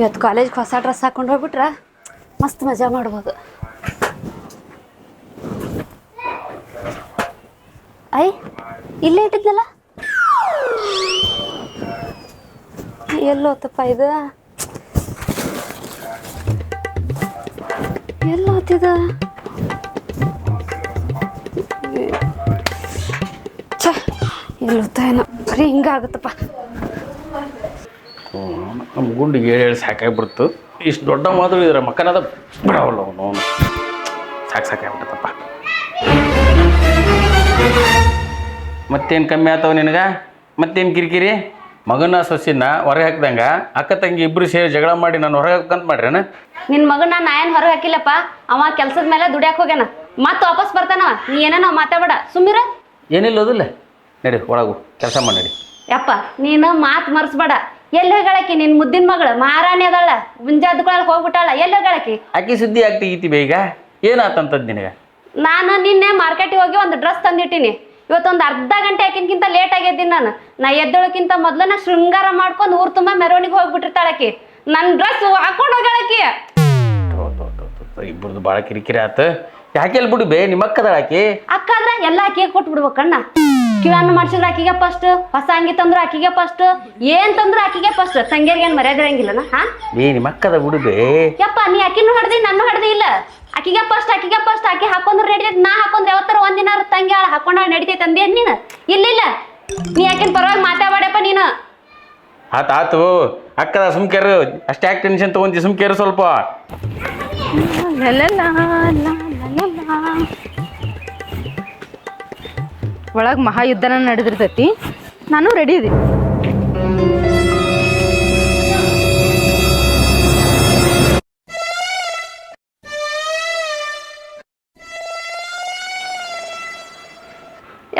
ಇವತ್ತು ಕಾಲೇಜ್ಗೆ ಹೊಸ ಡ್ರೆಸ್ ಹಾಕೊಂಡು ಹೋಗ್ಬಿಟ್ರೆ ಮಸ್ತ್ ಮಜಾ ಮಾಡ್ಬೋದು. ಐ, ಇಲ್ಲೇ ಇಟ್ಟಿದ್ನಲ್ಲ? ಎಲ್ಲೋತಪ್ಪ ಇದು? ಎಲ್ಲೋತಿದ? ಎಲ್ಲೋತ ಏನೋ. ಬರೀ ಹಿಂಗಾಗುತ್ತಪ್ಪ. ನಮ್ಮ ಗುಂಡಿಗೆ ಹೇಳಿ ಹೇಳಿ ಸಾಕಾಗ್ಬಿಡ್ತು ಇಷ್ಟು ದೊಡ್ಡ ಮಾತು ಇದ್ರೆ ಮಕ್ಕನದ ಬಿಡವಲ್ಲ ಅವನು. ಅವನು ಸಾಕು ಸಾಕಾಗ್ಬಿಟ್ಟತ್ತಪ್ಪ ಮತ್ತೇನು ಕಮ್ಮಿ ಆತವ ನಿನಗೆ? ಮತ್ತೇನು ಕಿರಿಕಿರಿ? ಮಗನ ಸೊಸಿನ ಹೊರಗೆ ಹಾಕ್ದಂಗ ಅಕ್ಕ ತಂಗಿ ಇಬ್ರು ಸೇರಿ ಜಗಳ ಮಾಡಿ ನಾನು ಹೊರಗೆ ಹಾಕಂತ ಮಾಡ್ರೇನ? ನಿನ್ ಮಗನ ನಾ ಏನ್ ಹೊರಗೆ ಹಾಕಿಲ್ಲಪ್ಪ? ಅವ ಕೆಲ್ಸದ ಮೇಲೆ ದುಡ್ಯಾಕ್ ಹೋಗ್ಯಾನ. ಮತ್ತೆ ವಾಪಸ್ ಬರ್ತಾನವ ನೀ ಏನೇನೋ ಮಾತಾಡ ಸುಮ್ಮಿರ ಏನಿಲ್ಲ ಓದಿಲ್ಲ. ನಡಿ ಒಳಗು ಕೆಲಸ ಮಾಡಿ ಯಪ್ಪ ನೀನು ಮಾತು ಮರ್ಸ್ಬೇಡ. ಎಲ್ಲಿ ಹೋಗಳಕಿ ನಿನ್ ಮುದ್ದಿನ ಮಗಳು? ಮಹಾರಾಣಿ ಅದಳ ಮುಂಜಾದ್ಕೊಳಕ್ ಹೋಗ್ಬಿಟ್ಟಾಳ. ಎಲ್ಲಿ ಹೋಗಳಕಿ ಅಕ್ಕಿ ಸುದ್ದಿ ಆಗ್ತಿ ಈತಿ ಬೇಗ ಏನಾತಂತದ್ ನಿನಗ? ನಾನು ನಿನ್ನೆ ಮಾರ್ಕೆಟಿಗೆ ಹೋಗಿ ಒಂದು ಡ್ರೆಸ್ ತಂದಿಟ್ಟಿನಿ. ಇವತ್ತೊಂದು ಅರ್ಧ ಗಂಟೆ ಆಕಿನ್ಕಿಂತ ಲೇಟ್ ಆಗಿದ್ದೀನಿ ನಾನು. ನಾ ಎದ್ದೊಳಕ್ಕಿಂತ ಮೊದ್ಲು ನಾ ಶೃಂಗಾರ ಮಾಡ್ಕೊಂಡು ಊರ್ ತುಂಬಾ ಮೆರವಣಿಗೆ ಹೋಗ್ಬಿಟ್ಟಿರ್ತಾಳಕಿ ನನ್ನ ಡ್ರೆಸ್ ಹಾಕೊಂಡು ಹೋಗ್ಯಾಳಕಿ ಇಬ್ಬರದು ಭಾಳ ಕಿರಿಕಿರಿ ಆತು. ಯಾಕೆ ಬಿಡು ಬೇ ನಿಮ್ಮ ಅಕ್ಕದಳ ಆಕಿ? ಅಕ್ಕಾದ್ರ ಎಲ್ಲ ಆಕಿಗೆ ಕೊಟ್ಟು ಬಿಡ್ಬೇಕಣ್ಣ ಕಿವನ್ನ ಮಾಡ್ಸಿದ್ರ ಆಕಿಗೆ ಫಸ್ಟ್ ಹೊಸ ಅಂಗಿ ತಂದ್ರ ಆಕಿಗೆ ಫಸ್ಟ್ ಏನ್ ತಂದ್ರ ಆಕಿಗೆ ಫಸ್ಟ್ ತಂಗಿಯರ್ಗೆ ಏನ್ ಮರ್ಯಾದೆ ಇರಂಗಿಲ್ಲನ ಹಾ? ಬೇ ನಿಮ್ಮ ಅಕ್ಕದ ಯಪ್ಪ ನೀ ಆಕಿನೂ ಹೊಡೆದಿ ನನ್ನ ಹೊಡೆದಿ ಇಲ್ಲ. ಆಕಿಗೆ ಫಸ್ಟ್ ಅಕ್ಕಿಗೆ ಫಸ್ಟ್ ಅಕ್ಕಿ ಹಾಕೊಂಡ್ರೆ ನಡಿತೈತಿ ನಾ ಹಾಕೊಂಡ್ರೆ ಯಾವತ್ತಾರ ಒಂದಿನ ತಂಗಿ ಆಳ ಹಾಕೊಂಡಾಳ ನಡಿತೈತಿ ಅಂದೆ ನೀನು? ಇಲ್ಲ ಇಲ್ಲ. ನೀ ಆಕಿನ ಪರವಾಗಿ ಮಾತಾಡ್ಬೇಡಪ್ಪ ನೀನು. ಆತ ಆತು ಅಕ್ಕದ ಸುಮ್ಕೇರು ಅಷ್ಟೇ ಯಾಕೆ ಟೆನ್ಷನ್ ತಗೊಂತಿ ಸುಮ್ಕೇರು ಸ್ವಲ್ಪ. ಒಳಗೆ ಮಹಾಯುದ್ಧನ ನಡೆದಿರ್ತೈತಿ. ನಾನು ರೆಡಿ ಇದ್ದೀನಿ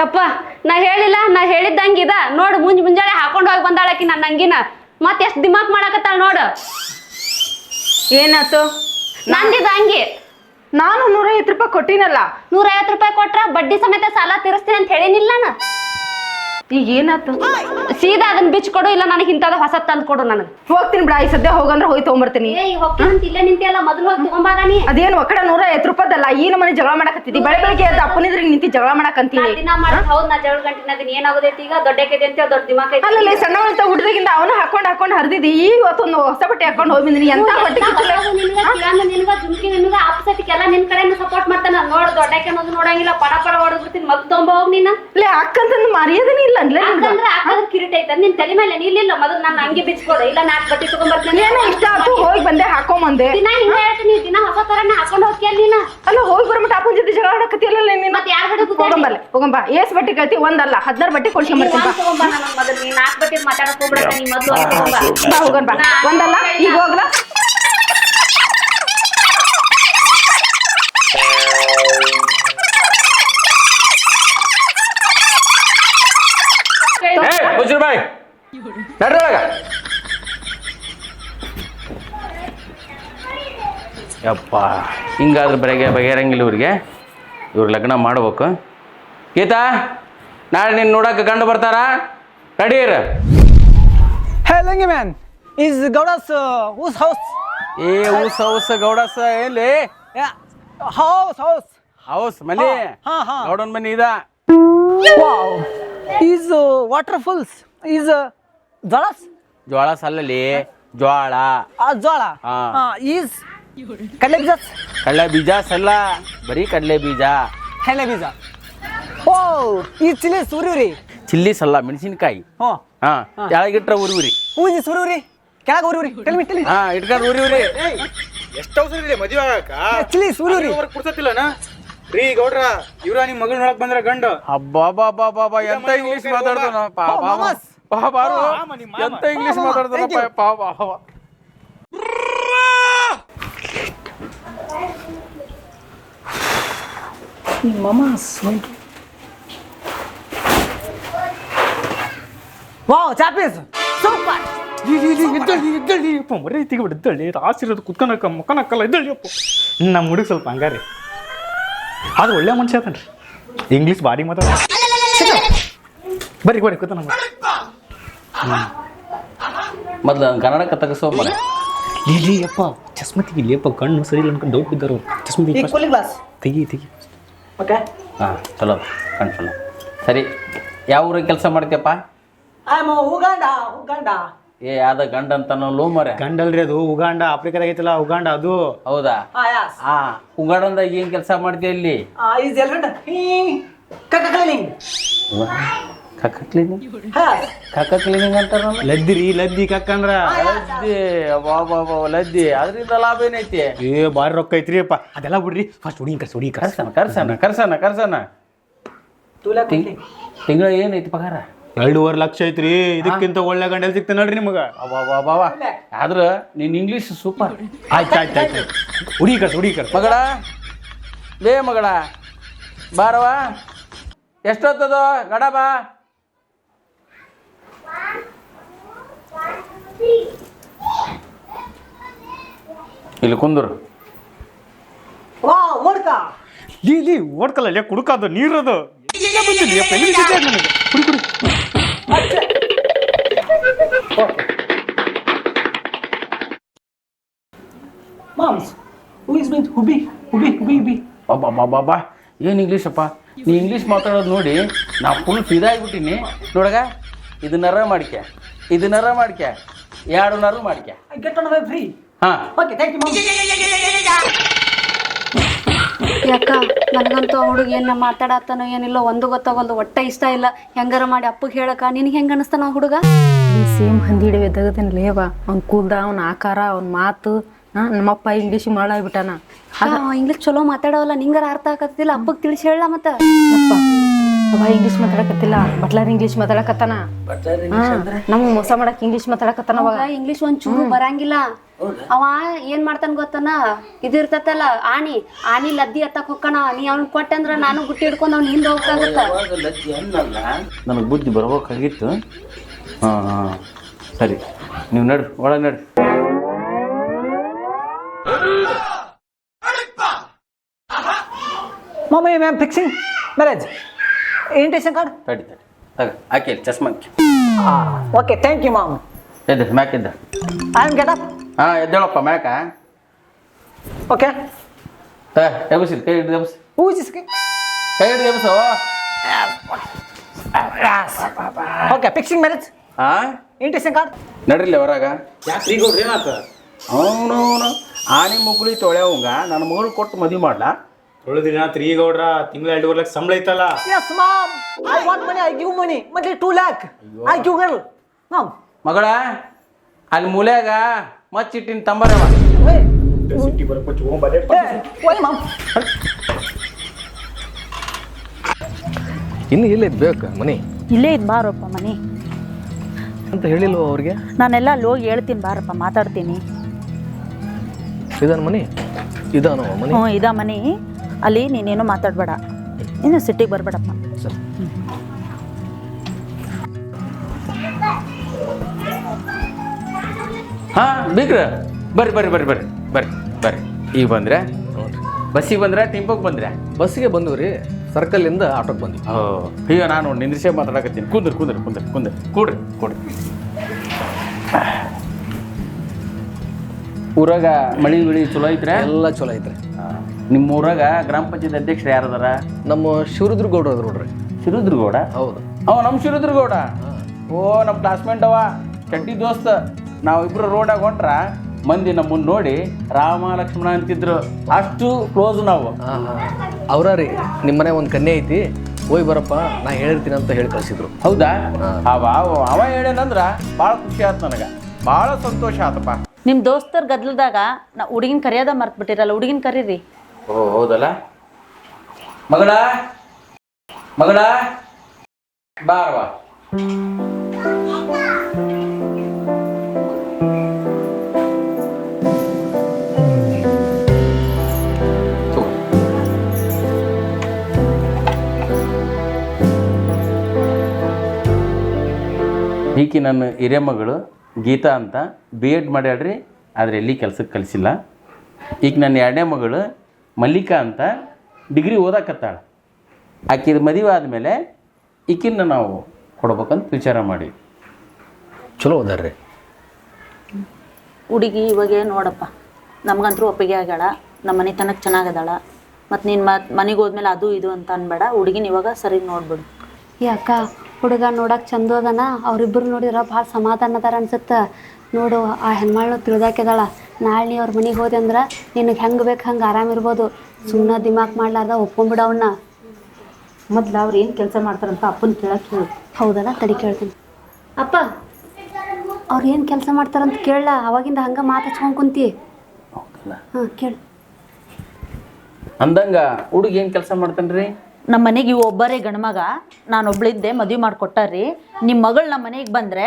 ಯಪ್ಪ ನಾ ಹೇಳಿಲ್ಲ ನಾ ಹೇಳಿದ್ದಂಗಿದ ನೋಡು ಮುಂಜ್ ಮುಂಜಾನೆ ಹಾಕೊಂಡು ಹೋಗಿ ಬಂದಾಳಕಿ ನನ್ನ ಅಂಗಿನ. ಮತ್ತೆ ಎಷ್ಟು ದಿಮಾಕ್ ಮಾಡಾಕತ್ತಾಳ ನೋಡು. ಏನಾತು? ನಂದಿದ ಅಂಗಿ. ನಾನು ನೂರೈವತ್ತು ರೂಪಾಯಿ ಕೊಟ್ಟಿನಲ್ಲ. ನೂರೈವತ್ತು ರೂಪಾಯಿ ಕೊಟ್ರ ಬಡ್ಡಿ ಸಮೇತ ಸಾಲ ತೀರಿಸ್ತೀನಿ ಅಂತ ಹೇಳಿನಿಲ್ಲ ನಾನು. ಈಗ ಏನಾಯ್ತು ಸೀದಾ ಅದನ್ನ ಬಿಚ್ ಕೊಡು ಇಲ್ಲ ನನಗೆ ಇಂಥದ ಹೊಸ ತಂದು ಕೊಡು ನನಗೆ. ಹೋಗ್ತೀನಿ ಬಿಡ ಈ ಸದ್ಯ ಹೋಗಂದ್ರೆ ಹೋಗಿ ತಗೊಂಬರ್ತೀನಿ. ಏ ಹೋಗ್ತೀನಿ ಇಲ್ಲೇ ನಿಂತಿಯಲ್ಲ ಮೊದಲು ಹೋಗಿ ತಗೊಂಬಾರ ನೀ? ಅದೇನು ಒಕ್ಕಡ ನೂರ ಐವತ್ತು ರೂಪಾಯ್ದಲ್ಲ ಈ ನಮ್ಮನೆ ಜಗಳ ಮಾಡಕತ್ತಿದ್ದಿ? ಬೆಳೆ ಬೆಳಿಗ್ಗೆ ಎದ್ದು ಅಪ್ಪನಿದ್ರೆ ನಿಂತಿ ಜಗಳ ಮಾಡಕಂತೀನಿ. ನಾ ದಿನ ಮಾಡೋದು ಹೌದು ನಾ ಜಗಳ ಗಂಟಿನ ಅದನ್ನ ಏನಾಗೋದೈತಿ ಈಗ? ದೊಡ್ಡಕೈತಿ ಅಂತ ದೊಡ್ಡ ದಿಮಾಕ್ ಐತಿ. ಅಲ್ಲಲ್ಲಿ ಸಣ್ಣವಂತ ಹುಡುಗಿಂದ ಅವನು ಹಾಕೊಂಡು ಹಾಕೊಂಡು ಹರಿದಿದ್ದಿ. ಈ ಇವತ್ತೊಂದು ಹೊಸ ಬಟ್ಟೆ ಹಾಕೊಂಡು ಹೋಗಿ ಬಂದಿನಿ. ಎಂತ ಬಟ್ಟೆ ಕಿಚ್ಚು ನಿನ್ಗ ಜುಮ್ಕಿ ನಿನ್ಗ ಆಪೋಸಿಟ್ ಎಲ್ಲ ನಿನ್ ಕಡೆಯಿಂದ ಸಪೋರ್ಟ್ ಮಾಡ್ತಾನ. ನೋಡ್ ದೊಡ್ಡಕ್ಕೆ ಅನ್ನೋದು ನೋಡಂಗಿಲ್ಲ. ಪಡ ಪಡ ಹೊಡೆದ್ಬಿಡ್ತೀನಿ ಮಗ್ ತೊಂಬ ಹೋಗ್ ನೀನ. ಲೇ ಅಕ್ಕಂತಂದು ಮರ್ಯಾದನೇ ಇಲ್ಲ. ಅನ್ಲೇ ಯಾಕಂದ್ರೆ ಹಾಕದ್ರ ಕಿರೀಟ ಐತ. ನಿನ್ ತಲೆ ಮೇಲೆ ನಿಲ್ಲಿಲ್ಲ ಮೊದಲು ನಾನು ಹಂಗೆ ಬಿಚ್ಕೊಡು. ಇಲ್ಲ ನಾಲ್ಕು ಬಟ್ಟೆ ತಗೊಂಡ್ಬರ್ತೀನಿ ಏನೋ ಇಷ್ಟ ಆಯ್ತು ಹೋಗಿ ಬಂದೆ ಹಾಕೊಂಬಂದೆ. ದಿನ ಹಿಂಗ ಹೇಳ್ತೀನಿ. ದಿನ ಹೊಸ ತರನೇ ಹಾಕೊಂಡು ಹೋಗ್ತೀಯ ನೀನ? ಅಲ್ಲ ಹೋಗಿ ಬರ್ಬಿಟ್ಟು ಅಪ್ಪನ ಜೊತೆ ಜಗಳ ಆಡಕತ್ತಿಯಲ್ಲ ನೀನು? ಮತ್ತೆ ಯಾರ ಕಡೆ? ಹೋಗಂಬಲ್ಲ ಹೋಗಂಬ. ಏಸ್ ಬಟ್ಟೆ ಕಳ್ತಿ ಒಂದಲ್ಲ. ಹದಿನಾರು ಬಟ್ಟೆ ಕೊಡ್ಸ್ಕೊಂಬರ್ತೀನಿ ಬಾ ತಗೊಂಬ ನನಗ್ ಮೊದಲು. ನೀ ನಾಲ್ಕು ಬಟ್ಟೆ ಮಾತಾಡಕ್ ಹೋಗ್ಬಿಡತ್ತೆ ನೀ ಮೊದಲು ಬಾ ಹೋಗನ್ ಬಾ ಒಂದಲ್ಲ? ಈಗ ಹೋಗ್ಲಾ? ಬಾಯ್. ನಡ್ರೊಳಗ ಯಪ್ಪ ಹಿಂಗಾದ್ರೆ ಬರೆಗೆ ಬಗೆಹರಂಗಿಲ್ಲ ಇವ್ರಿಗೆ. ಇವ್ರು ಲಗ್ನ ಮಾಡ್ಬೇಕು. ಗೀತಾ ನಾಳೆ ನಿನ್ನ ನೋಡಕ್ಕೆ ಕಂಡು ಬರ್ತಾರಾ? ರೆಡಿ ಇರ. Hey ಲಂಗಿ man is Gowda's uh, house. ಏ ಉಸ್ ಹೌಸ್ ಗೌಡಸ ಎಲ್ಲಿ ಹೌಸ್ ಹೌಸ್. house. ಹೌಸ್ ಮನಿ? ಹಾ, ಹಾ. ಗೌಡನ್ ಮನಿ ಇದ? Wow, is water waterfalls? Is uh, Jolas? ಜ್ವಾಳ ಸಲ್ಲಲಿ ಜ್ವಾಳ Uh, Jola. ಹಾ. Uh, is Kalebijas? ಕಡಲೆ ಬೀಜ ಸಲ್ಲ ಬರೀ ಕಡಲೆ ಬೀಜ Kalebija. Oh, is chili sururi. Chilli ಸಲ್ಲ ಮೆಣಸಿನ್ಕಾಯಿ Oh, ಹಾ ಕೆಳಗಿಟ್ರ ಉರಿ ಉರಿ who is sururi? ಕೆಳಗೆ ಉರಿ ಉರಿ tell me tell me ಹಾ ಇಟ್ಕೊಂಡು ಉರಿ ಉರಿ ಎಷ್ಟು ಅವಸರ ಇದೆ ಮದುವೆ ಆಗಕ್ಕ chili sururi ಕುಡ್ಸತ್ತಿಲ್ಲನ ರೀ ಗೌಡ್ರ ಇವ್ರ ನಿಮ್ ಮಗಳ್ ನೋಡಕ್ ಬಂದ್ರ ಗಂಡ. ಅಬ್ಬಾ ಎಂತ ಇಂಗ್ಲಿಷ್ ಮಾತಾಡ್ತಾನ? ಮಾಮ, ಎಂತ ಇಂಗ್ಲಿಷ್ ಮಾಮ, ಮಾತಾಡ್ತಾನ thank you. ವಾವ್ ಅಪ್ಪ ಮರಿ ರಾಸಿರೋದು ಕುತ್ಕೊನಕ್ಕ ಮುಖನಕ್ಕಲ್ಲ ಇದ್ದಳ್ಳಿ ಅಪ್ಪ ನಮ್ಮ ಹುಡುಗ ಸ್ವಲ್ಪ ಹಂಗಾರಿ. ಆದ್ರೆ ಒಳ್ಳೆ ಮನುಷ್ಯ ಅದನ್ರಿ ಇಂಗ್ಲೀಷ್ ಬಾಡಿ ಮಾತಾಡ ಬರ್ರಿ ಬರ್ರಿ ಕೂತ ನಮ್ಮ ಮೊದ್ಲು ಕನ್ನಡ ಕನ್ನಡಕ್ಕೆ ತಗಸೋ ಮನೆ ಇಲ್ಲಿ ಅಪ್ಪ ಚಸ್ಮ ಇಲ್ಲಿ ಅಪ್ಪ ಕಣ್ಣು ಸರಿ ಇಲ್ಲ ಅನ್ಕೊಂಡು ಡೌಟ್ ಬಿದ್ದರು ಚಸ್ಮ ತೆಗಿ. ತೆಗಿ. ಓಕೆ. ಹಾಂ ಚಲೋ ಕಣ್ಣು ಚಲೋ ಸರಿ ಯಾವ ಊರಿಗೆ ಕೆಲಸ ಮಾಡ್ತೀಯಪ್ಪ? Uganda. Uganda. ಏ ಯಾವ್ದ ಗಂಡ ಅಂತಾನೋ ಲೋ ಮರೆ ಗಂಡಲ್ರಿ ಅದು ಉಗಾಂಡ ಆಫ್ರಿಕಾದಾಗ ಐತಲ್ಲ ಉಗಾಂಡ ಅದು. ಹೌದಾ. ಆ ಉಗಾಡಂದಾಗ ಏನ್ ಕೆಲಸ ಮಾಡ್ತೀಯ ಇಲ್ಲಿ. ಕಕ್ಕ ಕ್ಲೀನಿಂಗ್. ಕಕ್ಕ ಕ್ಲೀನಿಂಗ್ ಅಂತಾರಲ್ಲ ಲದ್ದಿರಿ ಲದ್ದಿ ಕಕ್ಕಂದ್ರ ಲದ್ದಿ ಅಬ್ಬಾ ಲದ್ದಿ ಅದರಿಂದ ಲಾಭ ಏನೈತಿ? ಏ ಬಾರಿ ರೊಕ್ಕ ಐತ್ರಿ ಅಪ್ಪ. ಅದೆಲ್ಲ ಬಿಡ್ರಿ ಫಸ್ಟ್ ಹುಡುಗಿ ಕರ್ಸಿ ಹುಡುಗಿ ಕರ್ಸನ ಕರ್ಸನ ಕರ್ಸನ. ಕರ್ಸನ. ತಿಂಗಳ ಏನೈತಿ ಪಗಾರ? ಎರಡೂವರೆ ಲಕ್ಷ ಐತ್ರಿ ಇದಕ್ಕಿಂತ ಒಳ್ಳೆ ಗಂಡಲ್ ಸಿಕ್ತ ನೋಡ್ರಿ ನಿಮಗ ಆದ್ರ ನಿನ್ ಇಂಗ್ಲೀಷ್ ಸೂಪರ್ ಆಯ್ತು ಆಯ್ತು ಆಯ್ತು ಹುಡಿ ಕರ್ಸ ಹುಡುಗಿ ಕರ್ಸ ಮಗಳ ಲೇ ಮಗಳ ಬಾರವ ಎಷ್ಟೊತ್ತದೋ ಗಡ ಬಾ ಇಲ್ಲಿ ಕುಂದ್ರು ಓಡ್ಕಲ್ಲ ಲೇ ಕುಡುಕದು ನೀರದು ನನಗೆ ಕುಡಿ ಕುಡಿ. ಮಾಮ್ಸ್ ಹೂ ಇಸ್ with ಹುಬಿ ಹುಬಿ ಹುಬಿ ಹುಬಿ ಬಾಬಾ ಬಾಬಾ ಬಾ ಏನು ಇಂಗ್ಲೀಷಪ್ಪ ನೀ ಇಂಗ್ಲೀಷ್ ಮಾತಾಡೋದು ನೋಡಿ ನಾ ಫುಲ್ ಫಿದಾಗ್ಬಿಟ್ಟಿನಿ ನೋಡಗ ಇದನ್ನರ ಮಾಡ್ಕ್ಯ? ಇದನ್ನರ ಮಾಡ್ಕ್ಯ? ಎರಡನ್ನರ ಮಾಡ್ಕ್ಯ? I get free. ಹಾಂ. Okay thank you. ಯಾಕ ನನಗಂತೂ ಹುಡುಗ ಏನ ಮಾತಾಡತ್ತಾನೋ ಏನಿಲ್ಲ ಒಂದು ಗೊತ್ತಾಗಲ್ದು ಒಟ್ಟ ಇಷ್ಟ ಇಲ್ಲ. ಹೆಂಗಾರ ಮಾಡಿ ಅಪ್ಪಗೆ ಹೇಳಕ ನಿನಗೆ ಹೆಂಗ ಅನಿಸ್ತಾನ ಹುಡುಗ? ಸೇಮ್ ಹಂದಿಡಿ ಎದ್ದಾಗತ್ತೇನೆ ಲೇವ ಅವ್ನ ಕೂದ ಅವ್ನ ಆಕಾರ, ಅವ್ನ ಮಾತು. ಹಾ ನಮ್ಮಪ್ಪ ಇಂಗ್ಲೀಷ್ ಮಾಡಾಗ್ಬಿಟ್ಟಾನ ಇಂಗ್ಲಿಷ್ ಚಲೋ ಮಾತಾಡೋಲ್ಲ ನಿಂಗಾರ ಅರ್ಥ ಆಗತ್ತಿಲ್ಲ. ಅಪ್ಪಗೆ ತಿಳಿಸಿ ಹೇಳ ಮತ್ತ. ಅಪ್ಪ ಅವ ಇಂಗ್ಲೀಷ್ ಮಾತಾಡಕತ್ತಿಲ್ಲ. ಬಟ್ಲರ್ ಇಂಗ್ಲೀಷ್ ಮಾತಾಡಕತ್ತಾನ. ನಮ್ ಮೋಸ ಮಾಡಕ್ ಇಂಗ್ಲೀಷ್ ಮಾತಾಡಕತ್ತಾನ ಅವಾಗ. ಇಂಗ್ಲಿಷ್ ಒಂದ್ ಚೂರು ಬರಂಗಿಲ್ಲ. ಅವ ಏನ್ ಮಾಡ್ತಾನ ಗೊತ್ತಾನ? ಇದಿರ್ತತಲ್ಲ ಆನಿ. ಆನಿ ಲದ್ದಿ ಹತ್ತಕ್ ಹೊಕ್ಕಣ ನೀ ಅವ್ನ್ ಕೊಟ್ಟಂದ್ರ ನಾನು ಗುಟ್ಟಿ ಹಿಡ್ಕೊಂಡ್ ಅವ್ನ ಹಿಂದೆ ಹೋಗ್ತಾಗತ್ತ ನನಗೆ ಬುದ್ಧಿ ಬರ್ಬೇಕಾಗಿತ್ತು. ಹಾಂ ಹಾಂ. ಸರಿ ನೀವು ನಡ್ರಿ ಒಳಗೆ ನಡ್ರಿ. Mummy ma'am fixing marriage invitation card ತಡಿ ತಡಿ. ಆಕೆ ಚಸ್ಮ ಓಕೆ ಥ್ಯಾಂಕ್ ಯು ಮ್ಯಾಮ್ ಎದ್ದು ಮ್ಯಾಕ್ ಎದ್ದು. ಐ ಆಮ್ ಗೆಟ್ ಅಪ್ ಹಾಂ ಎದ್ದೇಳಪ್ಪ ಮ್ಯಾಕ. ಓಕೆ ಹಾಂ ಎಬ್ಬಿಸಿರಿ ಕೈ ಹಿಡಿದು ಎಬ್ಬಿಸಿ. ಹೂ ಜಿಸ್ಕೆ ಕೈ ಹಿಡಿದು ಎಬ್ಬಿಸು. ಓಕೆ ಫಿಕ್ಸಿಂಗ್ ಮ್ಯಾರೇಜ್ ಹಾಂ? ಇನ್ವಿಟೇಷನ್ ಕಾರ್ಡ್ ನಡ್ರಿಲ್ಲ ಹೊರಾಗ. ಯಾಕೆ ಈಗ ಹೌದ್ರಿ ಏನಾಯ್ತು ಅವನು ಆನೆ ಮುಗುಳಿ ತೊಳೆ ನನ್ನ ಮಗಳು ಕೊಟ್ಟು ಮದುವೆ ಮಾಡ್ಲಾ? ತೊಳೆದ್ರಿ ಏನಾತ್ರಿ ಈ ಗೌಡ್ರ ತಿಂಗಳ ಎರಡೂವರೆ ಲಕ್ಷ ಸಂಬಳ ಐತಲ್ಲ? Yes ma'am I want money I give money ಮತ್ತೆ two lakh I give girl ma'am ಮಗಳ ಅಲ್ಲಿ ಮೂಲೆಯಾಗ ಮಚ್ಚಿಟ್ಟಿನ ತಂಬರವ. City ಬರ್ಕೊಚ್ಚು mom? ಇನ್ನು ಇಲ್ಲೇ ಬೇಕು ಮನಿ. ಇಲ್ಲೇ ಇದ್ ಬಾರಪ್ಪ ಮನಿ. ಅಂತ ಹೇಳಿಲ್ವ ಅವ್ರಿಗೆ? ನಾನೆಲ್ಲ ಅಲ್ಲಿ ಹೋಗಿ ಹೇಳ್ತೀನಿ ಬಾರಪ್ಪ ಮಾತಾಡ್ತೀನಿ. ಇದಾನ ಮನಿ? ಇದಾನ ಮನಿ? ಹ್ಞೂ ಇದ ಮನಿ. ಅಲ್ಲಿ ನೀನೇನು ಮಾತಾಡಬೇಡ. ಇನ್ನು ಸಿಟ್ಟಿಗೆ ಬರಬೇಡಪ್ಪ. ಸರಿ. ಹಾ ಬೀಗ್ರ ಬರ್ರಿ ಬರ್ರಿ ಬರ್ರಿ ಬರ್ರಿ ಬರ್ರಿ ಬರ್ರಿ. ಈಗ ಬಂದ್ರೆ? ನೋಡ್ರಿ ಬಸ್ಸಿಗೆ ಬಂದ್ರೆ ಟೆಂಪೋಗೆ ಬಂದ್ರೆ? ಬಸ್ಸಿಗೆ ಬಂದು ರೀ. ಸರ್ಕಲ್ಲಿಂದ ಆಟೋಗೆ ಬಂದ್ವಿ. ಓ ಅಯ್ಯೋ ನಾನು ನಿಂದ್ರಿಸೇ ಮಾತಾಡಕತ್ತೀನಿ. ಕುಂದ್ರಿ ಕುಂದ್ರಿ ಕುಂದ್ರಿ ಕುಂದ್ರಿ ಕೂಡ್ರಿ ಕೂಡ್ರಿ. ಊರಾಗ ಮಳಿ ಗಿಳಿ ಚಲೋ ಐತ್ರಿ? ಎಲ್ಲ ಚಲೋ ಐತ್ರಿ. ನಿಮ್ಮ ಊರಾಗ ಗ್ರಾಮ ಪಂಚಾಯತ್ ಅಧ್ಯಕ್ಷರು ಯಾರದಾರ? ನಮ್ಮ ಶಿವರುದ್ರ ಗೌಡ್ರು ಅದ್ರ ನೋಡ್ರಿ. ಶಿರುದ್ರಗೌಡ? ಹೌದು. ಅವ ನಮ್ಮ ಶಿರುದ್ರಗೌಡ. ಓ ನಮ್ಮ ಕ್ಲಾಸ್ಮೇಟ್ ಅವ. ಚಟ್ಟಿ ದೋಸ್ತ. ನಾವಿಬ್ರು ರೋಡಾಗ ಹೊಂಟ್ರ ಮಂದಿ ನಮ್ಮನ್ನ ನೋಡಿ ರಾಮ ಲಕ್ಷ್ಮಣ ಅಂತಿದ್ರು. ಅಷ್ಟು ಕ್ಲೋಸ್ ನಾವು. ಅವ್ರ ರೀ ನಿಮ್ಮ ಮನೆ ಒಂದು ಕನ್ಯೆ ಐತಿ. ಹೋಗಿ ಬರಪ್ಪ ನಾ ಹೇಳಿರ್ತೀನಿ ಅಂತ ಹೇಳಿ ಕಳಿಸಿದ್ರು. ಹೌದಾ? ಅವ ಅವ- ಅವ ಹೇಳೇನಂದ್ರ ಭಾಳ ಖುಷಿ ಆಯ್ತು ನನಗೆ. ಭಾಳ ಸಂತೋಷ ಆತಪ್ಪ. ನಿಮ್ಮ ದೋಸ್ತರ್ ಗದ್ಲದಾಗ ನಾ ಹುಡುಗಿನ ಕರೆಯೋದ ಮರ್ತ್ ಬಿಟ್ಟಿರಲ್ಲ ಹುಡುಗಿನ ಕರೀರಿ. ಓ, ಹೌದಲ್ಲ? ಮಗಳ? ಮಗಳ? ಬಾರವಾ ಈಕಿ ನನ್ನ ಹಿರಿಯ ಮಗಳು, ಗೀತಾ ಅಂತ. ಬಿ ಎಡ್ ಮಾಡ್ಯಾಡ್ರಿ ಆದರೆ ಎಲ್ಲಿ ಕೆಲಸಕ್ಕೆ ಕಲಿಸಿಲ್ಲ ಈಗ ನನ್ನ ಎರಡನೇ ಮಗಳು ಮಲ್ಲಿಕಾ ಅಂತ ಡಿಗ್ರಿ ಓದಾಕತ್ತಾಳೆ. ಆಕಿದ ಮದುವೆ ಆದಮೇಲೆ ಈಕಿನ್ನ ನಾವು ಕೊಡ್ಬೇಕಂತ ವಿಚಾರ ಮಾಡಿ ಚಲೋ ಅದಾರ ರೀ. ಹುಡುಗಿ ಇವಾಗೇ ನೋಡಪ್ಪ ನಮಗಂತೂ ಒಪ್ಪಿಗೆ ಆಗ್ಯಾಳ ನಮ್ಮ ಮನೆ ತನಕ ಚೆನ್ನಾಗದಾಳ ಮತ್ತು ನೀನು ಮ ಮನೆಗೆ ಹೋದ್ಮೇಲೆ ಅದು ಇದು ಅಂತ ಅನ್ಬೇಡ ಹುಡುಗಿನ ಇವಾಗ ಸರಿ ನೋಡ್ಬಿಡು. ಯಾಕ ಅಕ್ಕ ಹುಡುಗ ನೋಡಕ್ಕೆ ಚಂದ ಅವರಿಬ್ಬರು ಅವ್ರಿಬ್ರು ನೋಡಿದ್ರ ಭಾಳ ಸಮಾಧಾನ ಅದಾರ ಅನ್ಸುತ್ತ. ನೋಡು ಆ ಹೆಣ್ಮಳು ತಿಳಿದಾಕಿದಾಳ. ನಾಳೆ ನೀ ಅವ್ರ ಮನೆಗೆ ಹೋದೆ ಅಂದ್ರೆ ನಿನಗೆ ಹೆಂಗೆ ಬೇಕು ಹಂಗೆ ಆರಾಮಿರ್ಬೋದು ಸುಮ್ಮನೆ ದಿಮಾಕ್ ಮಾಡ್ಲಾರ್ದ ಒಪ್ಕೊಂಡ್ಬಿಡ ಅವನ್ನ ಮೊದ್ಲು ಅವ್ರು ಏನು ಕೆಲಸ ಮಾಡ್ತಾರಂತ ಅಪ್ಪನ ಕೇಳಕ್ಕೆ ಹೇಳು. ಹೌದಲ್ಲ ತಡಿ ಕೇಳ್ತೀನಿ. ಅಪ್ಪ ಅವ್ರು ಏನು ಕೆಲಸ ಮಾಡ್ತಾರಂತ ಕೇಳಲ್ಲ ಅವಾಗಿಂದ ಹಂಗೆ ಮಾತು ಹಚ್ಕೊಂಡ್ ಕುಂತಿ. ಹಾಂ ಕೇಳು. ಅಂದಂಗ ಹುಡುಗ ಏನು ಕೆಲಸ ಮಾಡ್ತಾನ್ರಿ? ನಮ್ಮ ಮನೆಗೆ ಇವು ಒಬ್ಬರೇ ಗಣಮಗ ನಾನು ಒಬ್ಳಿದ್ದೆ ಮದುವೆ ಮಾಡಿಕೊಟ್ಟಾರ್ರಿ. ನಿಮ್ಮ ಮಗಳು ನಮ್ಮ ಮನೆಗೆ ಬಂದರೆ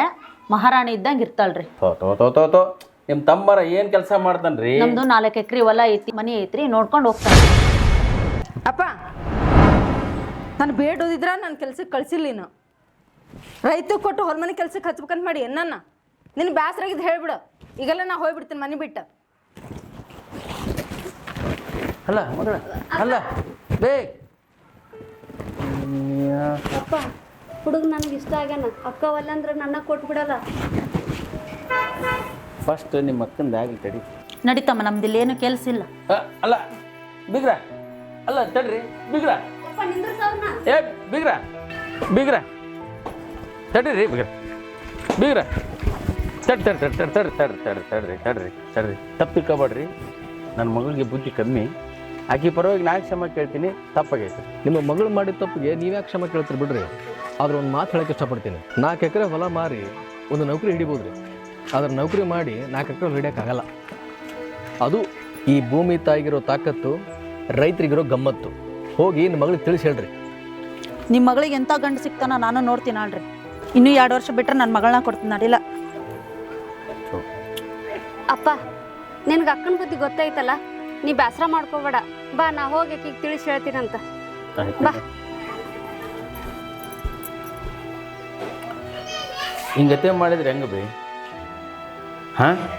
ಮಹಾರಾಣಿ ಇದ್ದಂಗೆ ಇರ್ತಾಳ್ರಿ. ತೋ ತೋ ತೋ ತೋ ತೋ. ನಿಮ್ಮ ತಮ್ಮರ ಏನು ಕೆಲಸ ಮಾಡ್ತಾನ್ರಿ? ನಮ್ದು ನಾಲ್ಕು ಎಕರೆ ಹೊಲ ಐತಿ ಮನಿ ಐತ್ರಿ ನೋಡ್ಕೊಂಡು ಹೋಗ್ತಾನೆ ಅಪ್ಪ ನಾನು ಬೇಡೋದಿದ್ರ ನನ್ನ ಕೆಲ್ಸಕ್ಕೆ ಕಳ್ಸಿಲ್ಲ ನೀನು. ರೈತ ಕೊಟ್ಟು ಹೊರಮನೆ ಕೆಲ್ಸಕ್ಕೆ ಹಚ್ಬೇಕಂತ ಮಾಡಿ ನನ್ನ ನಿನ್ನ ಬ್ಯಾಸರಾಗಿದ್ದು ಹೇಳ್ಬಿಡು. ಈಗೆಲ್ಲ ನಾ ಹೋಗ್ಬಿಡ್ತೀನಿ ಮನೆ ಬಿಟ್ಟು. ಅಲ್ಲ ಮಗಳ ಅಲ್ಲ ಬೇ. ಅಪ್ಪ. ಹುಡುಗ ನನಗೆ ಇಷ್ಟ ಆಗ್ಯಾನ. ಅಕ್ಕ ಒಲ್ಲಂದ್ರೆ ನನ್ನ ಕೊಟ್ಬಿಡಲ್ಲ ಫಸ್ಟ್ ನಿಮ್ಮ ಅಕ್ಕಂದ ಆಗಲಿ ತಡಿ. ನಡೀತಮ್ಮ ನಮ್ದಿಲ್ಲಿ ಏನು ಕೆಲಸ ಇಲ್ಲ. ಅ, ಅಲ್ಲ ಬಿಗ್ರ. ಅಲ್ಲ ತಡ್ರಿ ಬಿಗ್ರ. ಏ ಬಿಗ್ರ ಬಿಗ್ರ. ತಡ್ರಿ ಬಿಗ್ರ. ಬಿಗ್ರ. ತಡ್ ತಡ್ ತಡ್ ತಡ್ ತಡ್ ತಡ್ ತಡ್ ತಡ್ರಿ ತಡ್ರಿ ತಡ್ರಿ. ತಪ್ಪು ತಿಳ್ಕೊಬೇಡ್ರಿ ನನ್ನ ಮಗಳಿಗೆ ಬುದ್ಧಿ ಕಮ್ಮಿ. ಆಕಿ ಪರವಾಗಿ ನಾನು ಕ್ಷಮ ಕೇಳ್ತೀನಿ ತಪ್ಪಾಗೈತೆ. ನಿಮ್ಮ ಮಗಳು ಮಾಡಿದ ತಪ್ಪಿಗೆ ನೀವ್ಯಾಕೆ ಕ್ಷಮೆ ಕೇಳ್ತೀರಿ ಬಿಡ್ರಿ? ಆದ್ರೆ ಒಂದು ಮಾತು ಹೇಳಕ್ಕೆ ಇಷ್ಟಪಡ್ತೀನಿ. ನಾಲ್ಕು ಎಕರೆ ಹೊಲ ಮಾರಿ ಒಂದು ನೌಕರಿ ಹಿಡಿಬೋದ್ರಿ. ಆದ್ರೆ ನೌಕರಿ ಮಾಡಿ ನಾಲ್ಕು ಎಕರೆ ಹಿಡಿಯೋಕ್ಕಾಗಲ್ಲ ಅದು ಈ ಭೂಮಿ ತಾಯಿಗಿರೋ ತಾಕತ್ತು ರೈತರಿಗಿರೋ ಗಮ್ಮತ್ತು. ಹೋಗಿ ನಿಮ್ಮ ಮಗಳಿಗೆ ತಿಳಿಸಿ ಹೇಳ್ರಿ. ನಿಮ್ಮ ಮಗಳಿಗೆ ಎಂಥ ಗಂಡು ಸಿಗ್ತಾನ ನಾನು ನೋಡ್ತೀನಿ ಅಲ್ರಿ ಇನ್ನೂ ಎರಡು ವರ್ಷ ಬಿಟ್ರೆ ನನ್ನ ಮಗಳನ್ನ ಕೊಡ್ತೀನಿ ನಡಿಲ್ಲ ಅಪ್ಪ ನಿನ್ಗೆ ಅಕ್ಕನ ಬುದ್ಧಿ ಗೊತ್ತೈತಲ್ಲ ನೀ ಬೇಸರ ಮಾಡ್ಕೋಬೇಡ. ಬಾ ನಾ ಹೋಗಿ ಆಕಿಗೆ ತಿಳಿಸಿ ಹೇಳ್ತೀನಂತ. ಬಾ. ಹಿಂಗತೆ ಮಾಡಿದ್ರೆ ಹೆಂಗೆ ಬೇ? ಹಾಂ?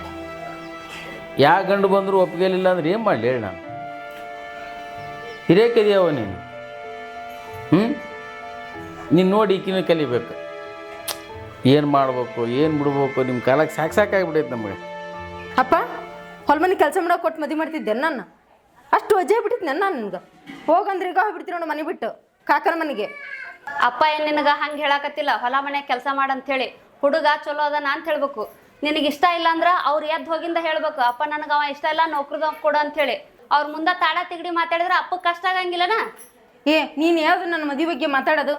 ಯಾ ಗಂಡು ಬಂದರೂ ಒಪ್ಪಿಗೆಲಿಲ್ಲ ಅಂದ್ರೆ ಏನು ಮಾಡಲಿ ಹೇಳಿ ನಾನು. ಹಿರೇಕದಿಯವ ನೀನು. ಹ್ಞೂ ನೀನು ನೋಡಿ ಈಕಿನ ಕಲಿಬೇಕು. ಏನು ಮಾಡಬೇಕು ಏನು ಬಿಡ್ಬೇಕು ನಿಮ್ಮ ಕಾಲಕ್ಕೆ ಸಾಕು ಸಾಕಾಗಿಬಿಡೈತೆ ನಮಗೆ. ಅಪ್ಪ? ಹೊಲ್ಮನೆ ಕೆಲಸ ಮಾಡೋ ಕೊಟ್ಟು ಮದುವೆ ಮಾಡ್ತಿದ್ದೆ ನಾನು ಅಷ್ಟು ವಜೆ ಬಿಟ್ಟಿದ್ದೆ ನಾನು ನಿನ್ಗೆ. ಹೋಗಂದ್ರೆ ಈಗ ಹೋಗ್ಬಿಡ್ತೀನಿ ನೋಡು ಮನೆ ಬಿಟ್ಟು ಕಾಕನ ಮನೆಗೆ. ಅಪ್ಪ ಏನು ನಿನಗೆ ಹಂಗೆ ಹೇಳಕತ್ತಿಲ್ಲ ಹೊಲ ಮನೆ ಕೆಲಸ ಹೇಳಿ ಹುಡುಗ ಚಲೋ ಅದಾನ ಅಂತ ಹೇಳ್ಬೇಕು. ನಿನಗೆ ಇಷ್ಟ ಇಲ್ಲ ಅಂದ್ರೆ ಅವ್ರು ಎದ್ದು ಹೋಗಿಂದ ಹೇಳ್ಬೇಕು. ಅಪ್ಪ ನನಗೆ ಅವ ಇಷ್ಟ ಇಲ್ಲ ನೌಕರಿದ ಕೊಡು ಅಂತ ಹೇಳಿ ಅವ್ರ ಮುಂದೆ ತಾಳ ತಿಗಡಿ ಮಾತಾಡಿದ್ರೆ ಅಪ್ಪ ಕಷ್ಟ ಆಗಂಗಿಲ್ಲನ? ಏ ನೀನು ಯಾವ್ದು ನನ್ನ ಮದುವೆ ಬಗ್ಗೆ ಮಾತಾಡೋದು?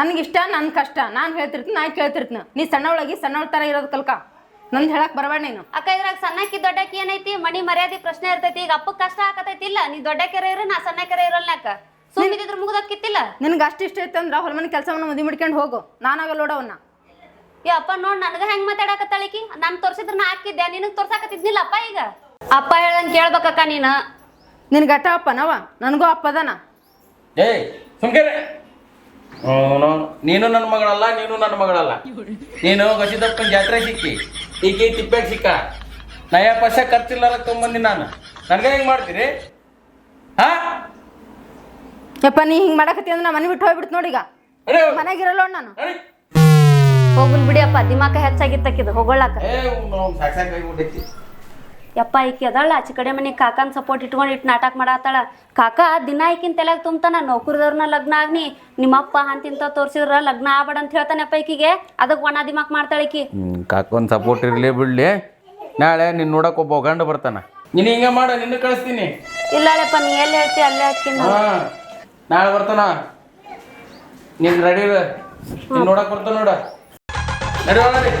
ನನಗಿಷ್ಟ ನನ್ನ ಕಷ್ಟ. ನಾನು ಹೇಳ್ತಿರ್ತೀನಿ ನಾನು ಕೇಳ್ತಿರ್ತೀನಿ. ನೀ ಸಣ್ಣವಳಾಗಿ ಸಣ್ಣವಳ ಥರ ಇರೋದು ಕಲ್ಕ. ನಂದು ಹೇಳಕ್ ಬರಬೇಡ ನೀನು. ಅಕ್ಕ ಇದ್ರಾಗ ಸಣ್ಣಕ್ಕಿ ದೊಡ್ಡಕ್ಕಿ ಏನೈತಿ? ಮನಿ ಮರ್ಯಾದಿ ಪ್ರಶ್ನೆ ಇರ್ತೈತಿ. ಈಗ ಅಪ್ಪ ಕಷ್ಟ ಆಕತೈತಿ ಇಲ್ಲ ನೀ ದೊಡ್ಡಕೆರೆ ಇರ ನಾ ಸಣ್ಣಕೆರೆ ಅಕ್ಕ? ಸುಮ್ಮಿದ್ರ ಮುಗ್ದಕ್ಕಿತ್ತಿಲ್ಲ ನಿನಗೆ ಅಷ್ಟು ಇಷ್ಟ ಐತೆ ಅಂದ್ರೆ ಹೊಲ್ಮನೆ ಕೆಲಸವನ್ನು ಮದಿ ಮಾಡ್ಕೊಂಡು ಹೋಗು. ನಾನಾಗಲ್ಲ ನೋಡವನ್ನ ಏ ಅಪ್ಪ ನೋಡ್ ನನಗ ಹೆಂಗ್ ಮಾತಾಡಕತ್ತಾಳಿಕಿ ನಾನು ತೋರ್ಸಿದ್ರ ನಾ ಹಾಕಿದ್ದೆ ನಿನಗ್ ತೋರ್ಸಾಕತ್ತಿದ್ನಿಲ್ಲ ಅಪ್ಪ ಈಗ? ಅಪ್ಪ ಹೇಳ್ದಂಗ್ ಕೇಳ್ಬೇಕಕ್ಕ ನೀನು. ನಿನ್ ಗಟ್ಟ ಅಪ್ಪನವ ನನಗೂ ಅಪ್ಪದನ ಏಯ್ ಸುಮ್ಕೆರೆ ಅವನು ನೀನು ನನ್ನ ಮಗಳಲ್ಲ ನೀನು ನನ್ನ ಮಗಳಲ್ಲ. ನೀನು ಗಸಿದಪ್ಪನ ಜಾತ್ರೆ ಸಿಕ್ಕಿ. ಈಕೆ ತಿಪ್ಪೆಗೆ ಸಿಕ್ಕ. ನಯ ಪಶ ಖರ್ಚಿಲ್ಲಾರ ತೊಗೊಂಬಂದಿ ನಾನು. ನನಗೆ ಹೆಂಗೆ ಮಾಡ್ತೀರಿ? ಹಾ? ಯಪ್ಪ ನೀ ಹಿಂಗೆ ಮಾಡಕತ್ತಿ ಅಂದ್ರೆ ನಾ ಮನೆ ಬಿಟ್ಟು ಹೋಗ್ಬಿಡ್ತು ನೋಡೀಗ ನಡಿ ಮನೆಗಿರಲ್ಲ ನಾನು. ನಡಿ. ಹೋಗುಲ್ ಬಿಡಿ ಅಪ್ಪ ದಿಮಾಕ ಹೆಚ್ಚಾಗಿತ್ತಕ್ಕಿದು ಹೋಗೊಳ್ಳಾಕ ಏ ಸಾಕು ಸಾಕಾಗಿಬಿಟ್ಟೈತಿ ಯಪ್ಪ ಈಕಿ ಅದಳ ಆಚೆ ಕಡೆ ಮನೆ ಕಾಕನ ಸಪೋರ್ಟ್ ಇಟ್ಕೊಂಡು ಇಟ್ಟು ನಾಟಕ ಮಾಡತ್ತಾಳ ಕಾಕ ದಿನ ಈಕಿನ ತಲೆಗೆ ತುಂಬ್ತಾನ ನೌಕರದವ್ರನ್ನ ಲಗ್ನ ಆಗ್ನಿ ನಿಮ್ಮಪ್ಪ ಅಂತಿಂತ ತೋರಿಸಿದ್ರ ಲಗ್ನ ಆಗ್ಬೇಡ ಅಂತ ಹೇಳ್ತಾನಪ್ಪ ಈಕಿಗೆ. ಅದಕ್ಕೆ ಒಣ ದಿಮಾಕ್ ಮಾಡ್ತಾಳ ಈಕಿ. ಕಾಕೊಂದು ಸಪೋರ್ಟ್ ಇರಲಿ ಬಿಡ್ಲಿ. ನಾಳೆ ನಿನ್ನ ನೋಡಕ್ ಒಬ್ಬ ಗಂಡು ಬರ್ತಾನ. ನೀನು ಹಿಂಗೆ ಮಾಡ ನಿನ್ನ ಕಳಿಸ್ತೀನಿ. ಇಲ್ಲಳಪ್ಪ ನೀ ಎಲ್ಲಿ ಹೇಳ್ತಿ ಅಲ್ಲೇ ಹಾಕಿ ಹಾ ನಾಳೆ ಬರ್ತಾನ. ನೀನ್ ರೆಡಿ ನೀನು ನೋಡಕ್ ಬರ್ತಾನ ನೋಡ. ನಡಿ.